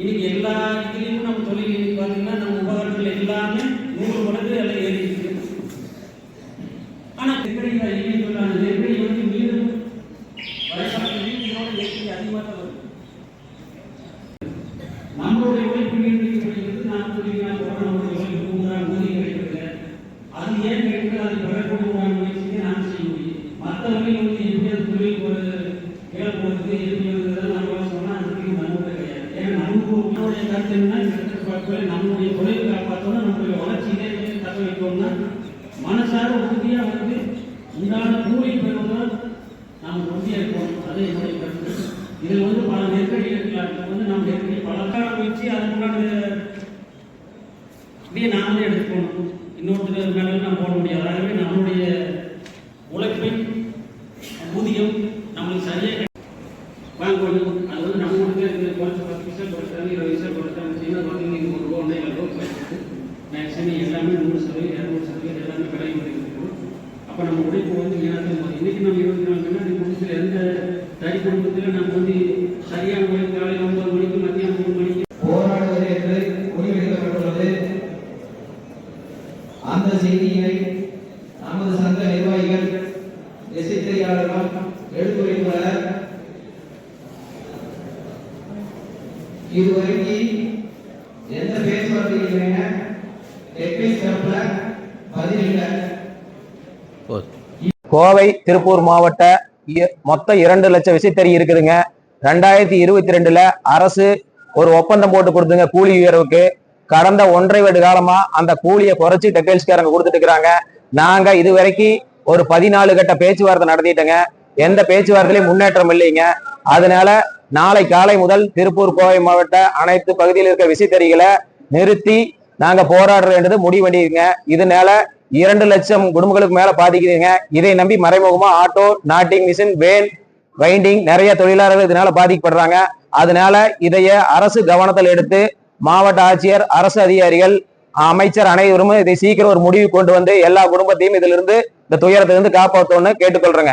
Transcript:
இன்னைக்கு எல்லா இதுலேயும் நம்ம தொழில் இன்னைக்கு பார்த்தீங்கன்னா நம்ம உபகரணங்கள் எல்லாமே நூறு மடங்கு எல்லாம் ஏறி இருக்கு ஆனால் எப்படி இந்த இவங்க சொல்றாங்க எப்படி வந்து மீண்டும் வயசான வீட்டினோட ஏற்றி அதிகமாக தான் வருது. நம்மளுடைய உழைப்பு மீண்டும் நாம் சொல்லிக்கலாம் போற நம்மளுடைய உழைப்பு உண்டான ஊதியம் கிடைக்கிறது அது ஏன் கிடைக்கிறது அது பெறக்கூடிய முயற்சியை நாம் செய்ய முடியும் மற்றவர்கள் வந்து எப்படி அது தொழில் ஒரு இழப்பு வருது எப்படி வருது நம்ம சொன்னா அதுக்கு நம்மளுடைய கிடையாது ஏன்னா நமக்கு நம்மளுடைய கருத்து என்னன்னா இந்த பார்க்கல நம்மளுடைய தொழில் காப்பாற்றணும் நம்மளுடைய வளர்ச்சியை தக்க வைக்கணும்னா மனசார உறுதியாக வந்து உண்டான கூலி பெறுவதால் நாம் உறுதியாக இருக்கணும். அது என்னுடைய கருத்து. இதில் வந்து பல நெருக்கடி இருக்கலாம். இதுல வந்து நம்ம நெருக்கடி பல காலம் வச்சு அதுக்குண்டான இப்படியே நாமளே எடுத்துக்கணும். இன்னொருத்தர் மேலே நம்ம போட முடியாது. ஆகவே நம்மளுடைய உழைப்பின் ஊதியம் நம்மளுக்கு சரியாக வாங்க அது வந்து நம்ம குறைச்சி பத்து பைசா குறைச்சாங்க இருபது பைசா கொடுத்தாங்க. சீனா பார்த்தீங்கன்னா ஒரு ரூபா ஒன்றே ரூபா போயிருக்கு மேக்ஸிமம் எல்லாமே நூறு சதவீதம் இரநூறு சதவீதம் எல்லாமே விலை இருக்குது அப்போ நம்ம உழைப்பு வந்து வீணாக இன்னைக்கு நம்ம இருபத்தி நாலு மணி நேரம் குடும்பத்தில் எந்த தனி குடும்பத்தில் நம்ம வந்து சரியான உழைப்பு காலையில் ஒன்பது மணிக்கு மத்தியானம் மூணு மணிக்கு? போராடுவது என்று முடிவெடுக்கப்பட்டுள்ளது அந்த செய்தியை நமது சங்க நிர்வாகிகள் விசைத்தறியாளர்கள் எடுத்துரைத்துள்ளனர் இதுவரைக்கு எந்த டெக்னிக் தரப்புல இல்லை. கோவை திருப்பூர் மாவட்ட மொத்தம் இரண்டு லட்சம் விசைத்தறி இருக்குதுங்க. ரெண்டாயிரத்தி இருபத்தி ரெண்டுல அரசு ஒரு ஒப்பந்தம் போட்டு கொடுத்துங்க கூலி உயர்வுக்கு. கடந்த ஒன்றரை வருட காலமா அந்த கூலியை குறைச்சி டெக்டைல்ஸ்காரங்க கொடுத்துட்டு இருக்கிறாங்க. நாங்க இது வரைக்கும் ஒரு பதினாலு கட்ட பேச்சுவார்த்தை நடத்திட்டோங்க. எந்த பேச்சுவார்த்தையிலும் முன்னேற்றம் இல்லைங்க. அதனால நாளை காலை முதல் திருப்பூர் கோவை மாவட்ட அனைத்து பகுதியில் இருக்க விசைத்தறிகளை நிறுத்தி நாங்க வேண்டியது முடிவு பண்ணிருங்க இதனால இரண்டு லட்சம் குடும்பங்களுக்கு மேல பாதிக்கிறீங்க இதை நம்பி மறைமுகமா auto knotting machine van winding நிறைய தொழிலாளர்கள் இதனால பாதிக்கப்படுறாங்க. அதனால இதைய அரசு கவனத்தில் எடுத்து மாவட்ட ஆட்சியர் அரசு அதிகாரிகள் அமைச்சர் அனைவரும் இதை சீக்கிரம் ஒரு முடிவு கொண்டு வந்து எல்லா குடும்பத்தையும் இதிலிருந்து இந்த துயரத்திலிருந்து காப்பாற்றணும்னு கேட்டுக்கொள்றேங்க.